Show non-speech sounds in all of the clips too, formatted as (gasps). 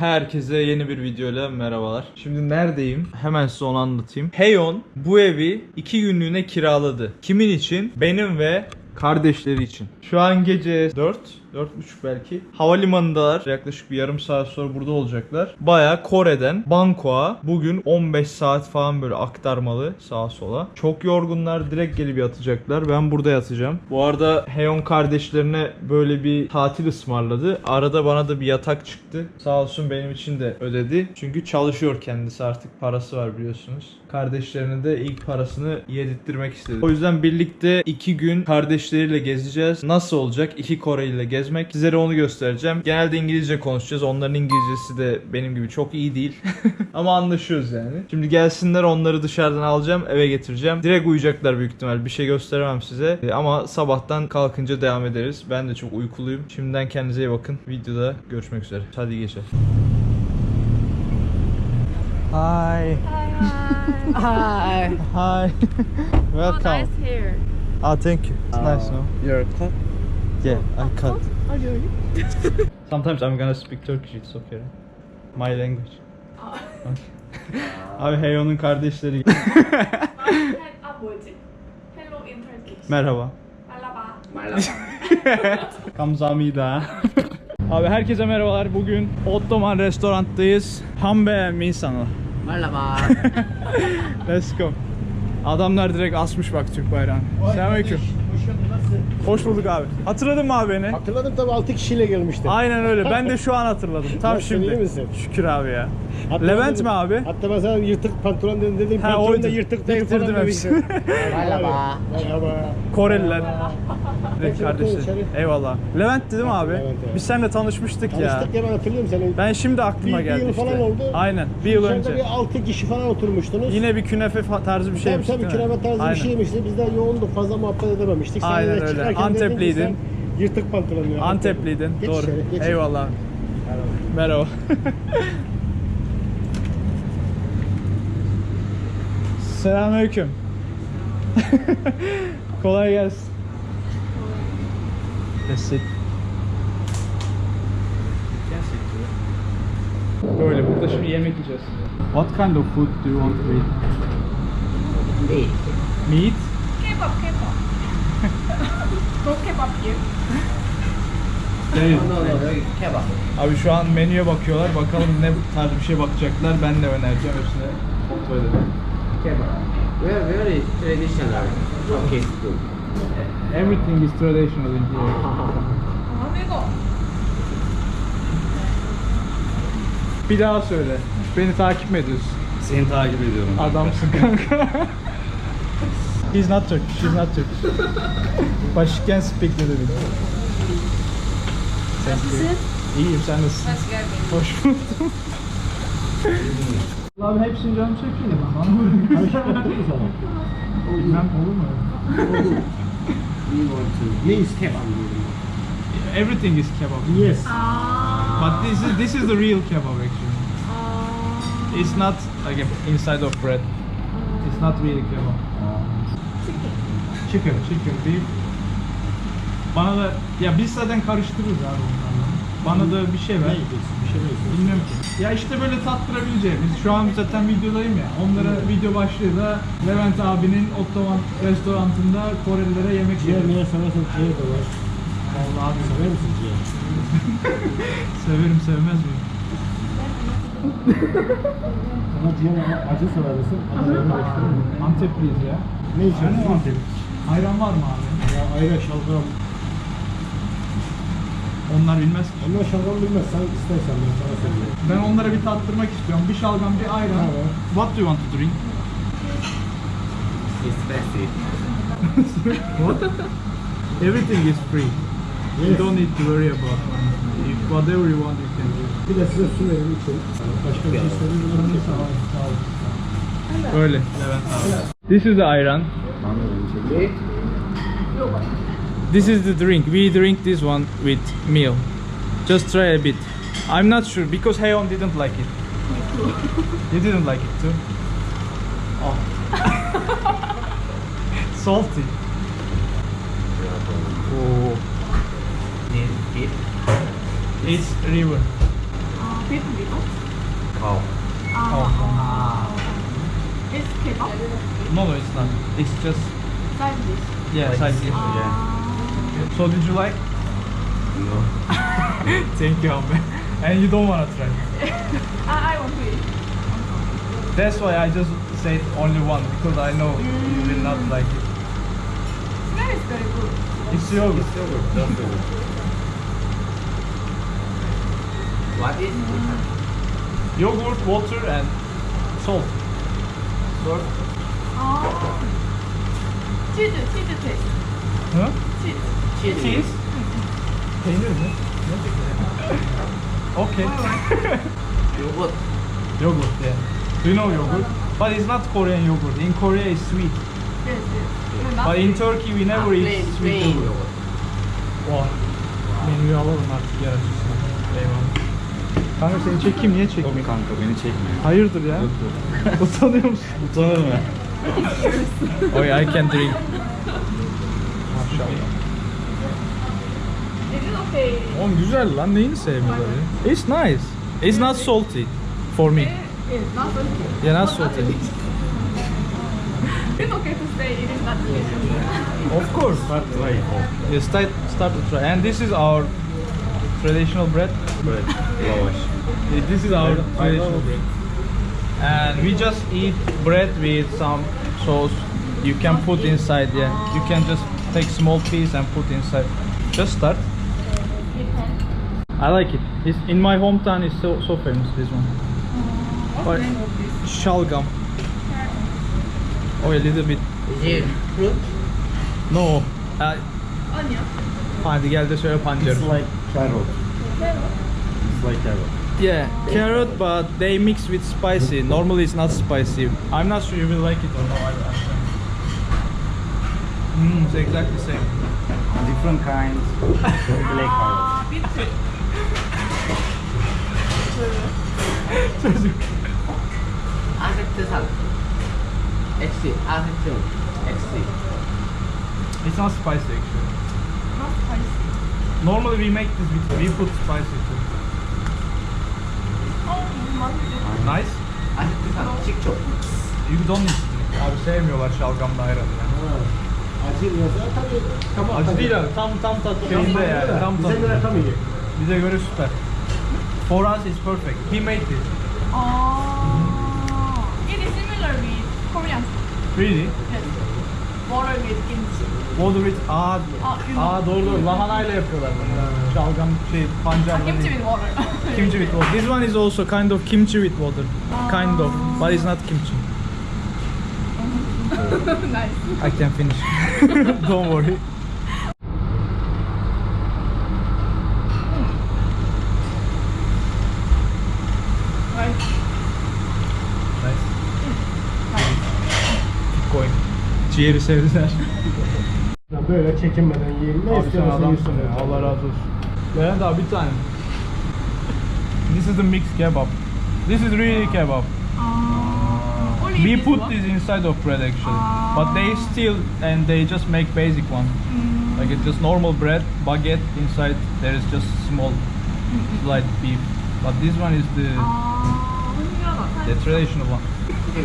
Herkese yeni bir videoyla merhabalar. Şimdi neredeyim? Hemen size onu anlatayım. Heyon bu evi iki günlüğüne kiraladı. Kimin için? Benim ve kardeşleri için. Şu an gece 4, 4.30 belki. Havalimanındalar. Yaklaşık bir yarım saat sonra burada olacaklar. Baya Kore'den Bangkok'a bugün 15 saat falan böyle aktarmalı sağa sola. Çok yorgunlar. Direkt gelip yatacaklar. Ben burada yatacağım. Bu arada Heyon kardeşlerine böyle bir tatil ısmarladı. Arada bana da bir yatak çıktı. Sağ olsun benim için de ödedi. Çünkü çalışıyor kendisi artık parası var biliyorsunuz. Kardeşlerine de ilk parasını yedirttirmek istedi. O yüzden birlikte iki gün kardeşleriyle gezeceğiz. Nasıl olacak? İki Kore ile gezmek. Sizlere onu göstereceğim. Genelde İngilizce konuşacağız. Onların İngilizcesi de benim gibi çok iyi değil. (laughs) Ama anlaşıyoruz yani. Şimdi gelsinler onları dışarıdan alacağım eve getireceğim. Direkt uyuyacaklar büyük ihtimal. Bir şey gösteremem size. E, Ama sabahtan kalkınca devam ederiz. Ben de çok uykuluyum. Şimdiden kendinize iyi bakın. Videoda görüşmek üzere. Hadi iyi geceler. Hi. Hi. Hi. (laughs) Oh, nice hair. Ah, thank you. It's nice, no? You're cut? Yeah, I can't. Are you? (laughs) Sometimes I'm gonna speak Turkish, it's okay. My language. Ah. Abi Heyo'nun kardeşleri. Hello in Turkish. Merhaba. Merhaba. (laughs) Merhaba. Kamzamida. (laughs) Abi herkese merhabalar. Bugün Ottoman restoranttayız. Hambe Minsan'la. Merhaba. Let's go. Adamlar direkt asmış bak Türk bayrağını. Selamünaleyküm. Hoş bulduk abi. Hatırladın mı abi beni? Hatırladım tabii 6 kişiyle gelmiştim. Aynen öyle. Ben de (laughs) şu an hatırladım. Tam Nasılsın, şimdi. iyi misin? Şükür abi ya. Hatta Levent dedim- mi abi? Hatta ben sana yırtık pantolon dedim. Dedim Ha, pantolon oydu. da yırtık değil falan demiştim. (laughs) Merhaba. Merhaba. Koreliler. Direkt Hepsi kardeşler. Eyvallah. Levent dedim abi. Levent, evet. Biz seninle tanışmıştık ya. Tanıştık ya ben hatırlıyorum seni. Ben şimdi aklıma Bir- bir geldi yıl işte. falan oldu. Aynen. Bir yıl önce. bir 6 kişi falan oturmuştunuz. Yine bir künefe tarzı bir şey Tabii tabii künefe tarzı bir şey yemişti. Biz de yoğunduk fazla muhabbet edememiştik. Sen Aynen öyle. Antepliydin. Yırtık pantolon ya. Antepliydin. Doğru. Eyvallah. Merhaba. (laughs) Selamünaleyküm. (laughs) Kolay gelsin. Destek. Böyle burada şimdi yemek yiyeceğiz. What kind of food do you want to eat? Meat. Meat? K-pop, K-pop. Go K-pop here. Değil. No, no, no. Kebab. Abi şu an menüye bakıyorlar. Bakalım ne tarz bir şey bakacaklar. Ben de önereceğim hepsine. Kontrol edelim camera. Very, very traditional Turkish food. Everything is traditional in here. (laughs) Bir daha söyle. Beni takip mi ediyorsun? Seni takip ediyorum. kanka. Adamsın kanka. He's not Turkish, she's not Turkish. But she can speak little bit. Nasılsın? İyiyim, sen nasılsın? Hoş geldin. Hoş buldum. Abi hepsini canım çekiyor. Bana böyle Bilmem olur mu? To. Ne is kebap? Everything is kebab. Yes. But this is this is the real kebab actually. It's not like inside of bread. It's not really kebab. Chicken, chicken, beef. Bana da ya biz zaten karıştırırız abi onlarla. Bana da bir şey ver. Bir mi Bilmiyorum ki. Ya işte böyle tattırabileceğimiz. Şu an zaten videodayım ya. Onlara video başlığı da Levent abinin Ottoman restorantında Korelilere yemek Ciğer yiyor. niye seversen ciğer de var. Vallahi abi Sever misin ciğer? (laughs) severim sevmez miyim? (laughs) Ama ciğer ama acı seversin. Acı seversin. Antepliyiz ya. Ne içersin? Ayran Antep. Ayran var mı abi? Ya ayran şalgam. Onlar bilmez ki. Onlar şalgam bilmez. Sen istersen ben sana söyleyeyim. Ben onlara bir tattırmak istiyorum. Bir şalgam, bir ayran. Tamam. What do you want to drink? Expensive. (laughs) What? Everything is free. You Yes. don't need to worry about money. If whatever you want, you can do. Bir de size su verin için. Başka bir şey söyleyeyim. Sağ ol, sağ ol. Öyle Levent abi. This is the ayran. Meat. This is the drink. We drink this one with meal. Just try a bit. I'm not sure because Heon didn't like it. You didn't like it too? Oh. (laughs) Salty. Oh. Need eat. It's river. beef liver. Cow. Ah. It's kebab. No no it's not. It's just Side dish. yeah side dish. Ah. So did you like? No. (laughs) Thank you abi. And you don't wanna try. (laughs) I, I want to eat. That's why I just said only one because I know you will not like it. Smell is very good. It's yogurt. It's yogurt. Just yogurt. What is it? Yogurt, water and salt. Salt. Ah. Cheese, cheese taste. Huh? Cheese. Cheese. Cheese. Peynir mi? okay. Yogurt. yogurt yeah. Do you know yogurt? But it's not Korean yogurt. In Korea it's sweet. Yes, yes. But in. Turkey we never eat plain, sweet plain yogurt. Vay. Menüyü alalım artık ya. Eyvallah. Kanka seni çekeyim niye çekmeyeyim? kanka beni çekme. Hayırdır ya? (laughs) Utanıyor musun? Utanırım (laughs) ya. Yeah, I can drink. Maşallah. Oh, is it okay? Oğlum güzel lan neyini sevmiyorlar ya? It's nice. It's not salty for me. Yes, not okay. Yeah, not salty. (laughs) It's okay to say it is not delicious. Of course. Start try it. Yeah, start, start to try. And this is our traditional bread. Bread. Lavaş. Yeah, This is our traditional bread. And we just eat bread with some sauce. You can put inside, yeah. You can just take small piece and put inside. Just start. I like it. It's, in my hometown, it's so, so famous, this one. What's What? name of this? Shalgam. Oh, a little bit. Is it fruit? No. Uh, Onion. hadi gel de şöyle pancarı. It's like carrot. It's like carrot. Yeah, carrot, but they mix with spicy. Normally it's not spicy. I'm not sure you will like it or no. I, Mm, it's exactly the same. Different kinds. (laughs) Black carrot. Çocuk. Ahmet'te sal. Eksi. Ahmet'te Eksi. It's not spicy actually. Not spicy. Normally we make this with we put spicy too. Nice. Ahmet'te sal. Çık çok. You don't need. Abi sevmiyorlar şalgamda ayranı yani. Acı yazar tabii. Tamam, Acı değil abi. Tam tam tat şeyinde yani. Tam tat. Bize göre tam iyi. Bize göre süper. For us it's perfect. He made this. Oh. It is similar with Korean food. Really? Yes. Water with kimchi. Water with aa, Aa, you know. aa doğru doğru lahanayla yapıyorlar bunu. Şalgam şey pancarla Ah, kimchi değil. with water. (laughs) Kimchi with water. This one is also kind of kimchi with water. Kind of, but it's not kimchi. (laughs) nice. I can finish. (laughs) Don't worry. Ciğeri sevdiler. Ya Böyle çekinmeden yiyelim. Ne Abi sen istiyorsan adamsın yiyorsun. ya. Allah razı olsun. Levent abi bir tane. This is the mixed kebab. This is really kebab. Uh, only We this put one? this inside of bread actually, but they still and they just make basic one. Like it's just normal bread, baguette inside. There is just small, slight beef. But this one is the 아, 신기하다. the traditional one.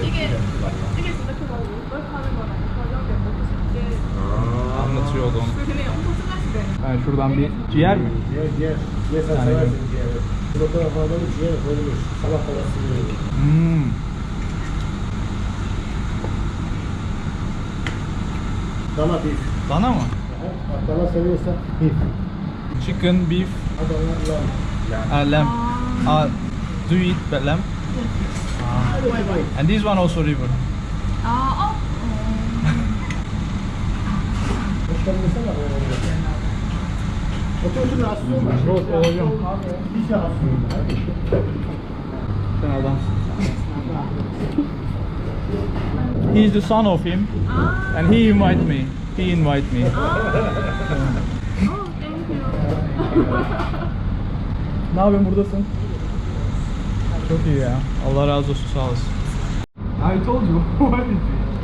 이게 이게 çalışıyor olduğunu. Yani şuradan bir ciğer mi? Ciğer, ciğer. Ciğer sen yani seversin ciğeri. Bu fotoğrafı adamı ciğer koymuş. Sabah kadar sürüyor. Hmm. Dana beef. Dana mı? Aha, dana seviyorsa beef. Chicken beef. Adana lamb. lamb. Ah, lamb. Ah, do you eat lamb? Ah. And this one also river. Ah, 어? Hoş geldin desene abi. Otur otur rahatsız olma. Yok, olacağım. Hiç rahatsız olma. Sen adamsın. He's the son of him, and he invite me. He invite me. Oh, thank you. (laughs) Ne yapıyorsun buradasın? Çok iyi ya. Allah razı olsun sağ olasın. I told you. (laughs) What did you?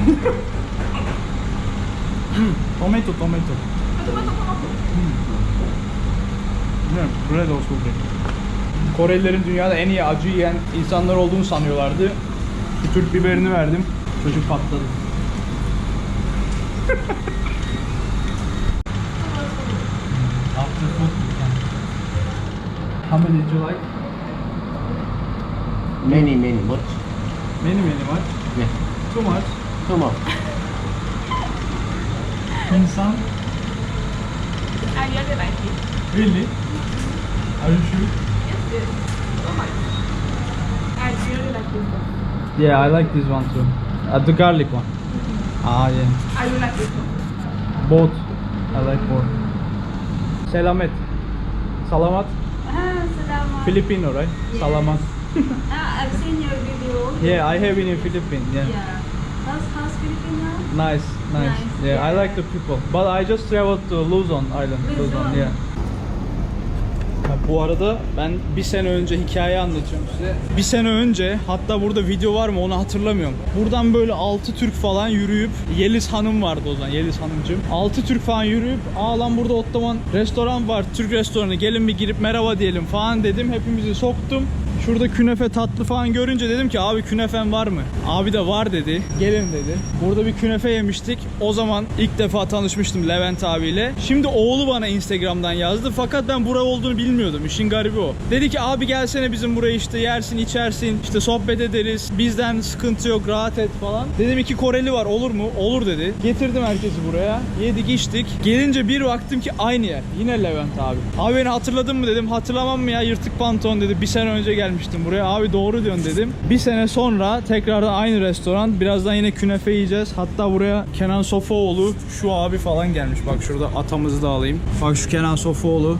うん、トメトトメト。トマトトマト。Bilmiyorum, buraya da hoş bulduk. Korelilerin dünyada en iyi acı yiyen insanlar olduğunu sanıyorlardı. Bir Türk biberini verdim. Çocuk patladı. How many did you like? Many, many, much. Many, many, much? Yeah. Too much? On. İnsan. I really like it. Really? Are you sure? Yes, yes. Oh my. I really like this one. Yeah, I like this one too. Uh, the garlic one. Ah yeah. I really like this one. Both. I like both. Selamet. Salamat. Ah, salamat. Filipino, right? Salamat. Ah, I've seen your video. Yeah, I have been in Philippines. Yeah. Yeah. How's, how's Filipino? Nice, nice. Nice, Yeah, I yeah. like the people. But I just traveled to Luzon Island. Luzon. yeah. Bu arada ben bir sene önce hikaye anlatıyorum size. Bir sene önce hatta burada video var mı onu hatırlamıyorum. Buradan böyle 6 Türk falan yürüyüp Yeliz Hanım vardı o zaman Yeliz Hanımcığım. 6 Türk falan yürüyüp aa lan burada Ottoman restoran var Türk restoranı gelin bir girip merhaba diyelim falan dedim. Hepimizi soktum. Şurada künefe tatlı falan görünce dedim ki abi künefen var mı? Abi de var dedi. Gelin dedi. Burada bir künefe yemiştik. O zaman ilk defa tanışmıştım Levent abiyle. Şimdi oğlu bana Instagram'dan yazdı. Fakat ben bura olduğunu bilmiyordum. İşin garibi o. Dedi ki abi gelsene bizim buraya işte yersin içersin işte sohbet ederiz. Bizden sıkıntı yok rahat et falan. Dedim iki Koreli var olur mu? Olur dedi. Getirdim herkesi buraya. Yedik içtik. Gelince bir baktım ki aynı yer. Yine Levent abi. Abi beni hatırladın mı dedim. Hatırlamam mı ya yırtık pantolon dedi. Bir sene önce gelmiştim buraya. Abi doğru diyorsun dedim. Bir sene sonra tekrardan aynı restoran. Birazdan yine künefe yiyeceğiz. Hatta buraya Kenan Sofoğlu şu abi falan gelmiş. Bak şurada atamızı da alayım. Bak şu Kenan Sofoğlu.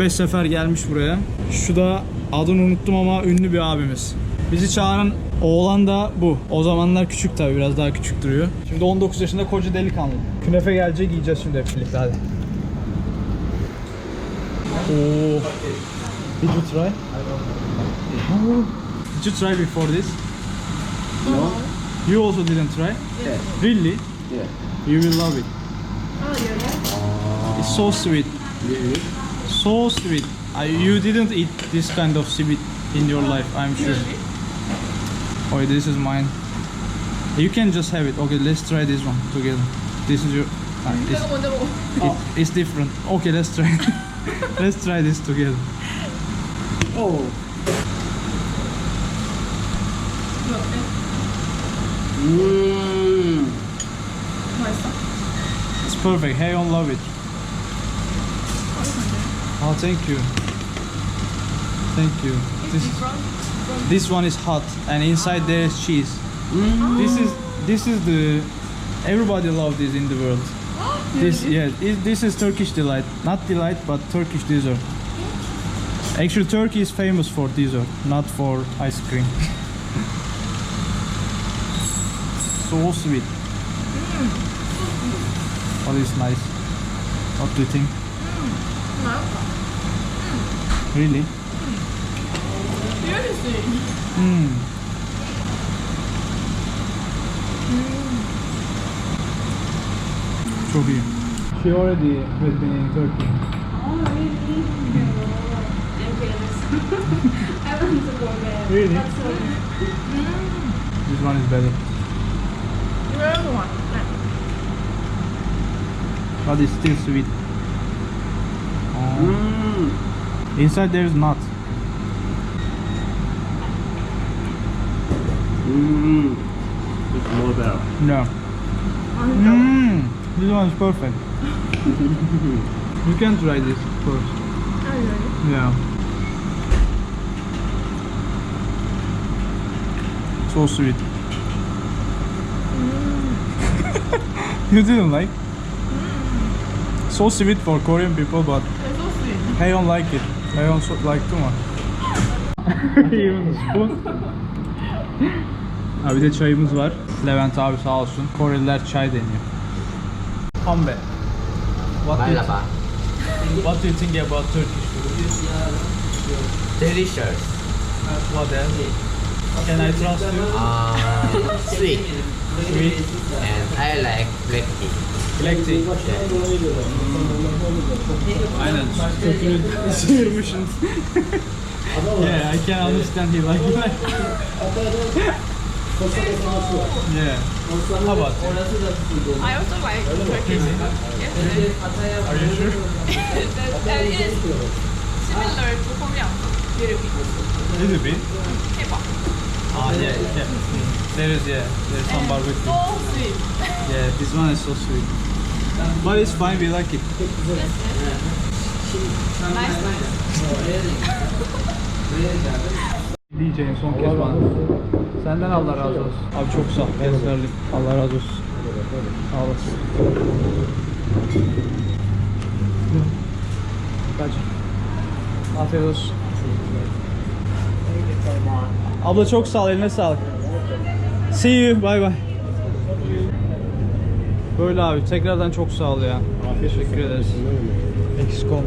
4-5 sefer gelmiş buraya. Şu da adını unuttum ama ünlü bir abimiz. Bizi çağıran oğlan da bu. O zamanlar küçük tabii biraz daha küçük duruyor. Şimdi 19 yaşında koca delikanlı. Künefe gelecek yiyeceğiz şimdi hep birlikte hadi. Oo. Did you try? Oh. Did you try before this? No. You also didn't try? Yeah. Really? Yeah. You will love it. Oh, yeah. It's so sweet. Really? So sweet. I, you didn't eat this kind of sweet in your life, I'm sure. Oh, this is mine. You can just have it. Okay, let's try this one together. This is your... Uh, it's, it, it's different. Okay, let's try. (laughs) let's try this together. Oh. 이거 어때? Mmm. 맛있어? It's perfect. Hey, on love it. Oh, thank you. Thank you. This, this one is hot, and inside there is cheese. This is this is the everybody love this in the world. (gasps) This yeah, it, this is Turkish delight, not delight, but Turkish dessert. Actually, Turkey is famous for dessert, not for ice cream. (laughs) so sweet. Mm. What is nice? What do you think? Mm. Really? Mm. Really. Mm. Mm. mm. She already with me in Turkey. Oh really? Mm. (laughs) I want to go there. Really? Mm. mm. This one is better. But it's still sweet. Oh. Mmm. Inside there is nuts. Mmm. It's more better. No. Mmm. This one is perfect. (laughs) you can try this first. 아, really? Yeah. So sweet. (laughs) you didn't like? So sweet for Korean people, but. I don't like it. I don't so- like too much. Even (laughs) spoon. Abi de çayımız var. Levent abi sağ olsun. Koreliler çay deniyor. Pambe. What do, you, what do you think about Turkish food? Delicious. What else? Can I trust you? Uh, sweet. Sweet. And I like black tea. Black tea. Aynen. Kökünü sıyırmışsın. (laughs) yeah, I can understand you like that. yeah. How about you? I also like Turkish. Yes, Are you sure? (laughs) that is similar to Yum. Little bit. Little bit. Kebab. Ah, yeah, yeah. There is, yeah, there's some barbecue. So sweet. Yeah, this one is so sweet. But it's fine, we like it. Nice, nice. Diyeceğin son kez bana. Senden Allah razı olsun. Abi çok sağ ol. Ezberlik. Allah razı olsun. Sağ olasın. Kaç. Afiyet olsun. Abla çok sağ ol. Eline sağlık. See you. Bye bye. Böyle abi. Tekrardan çok sağ ol ya. Teşekkür ederiz. Eksik olma.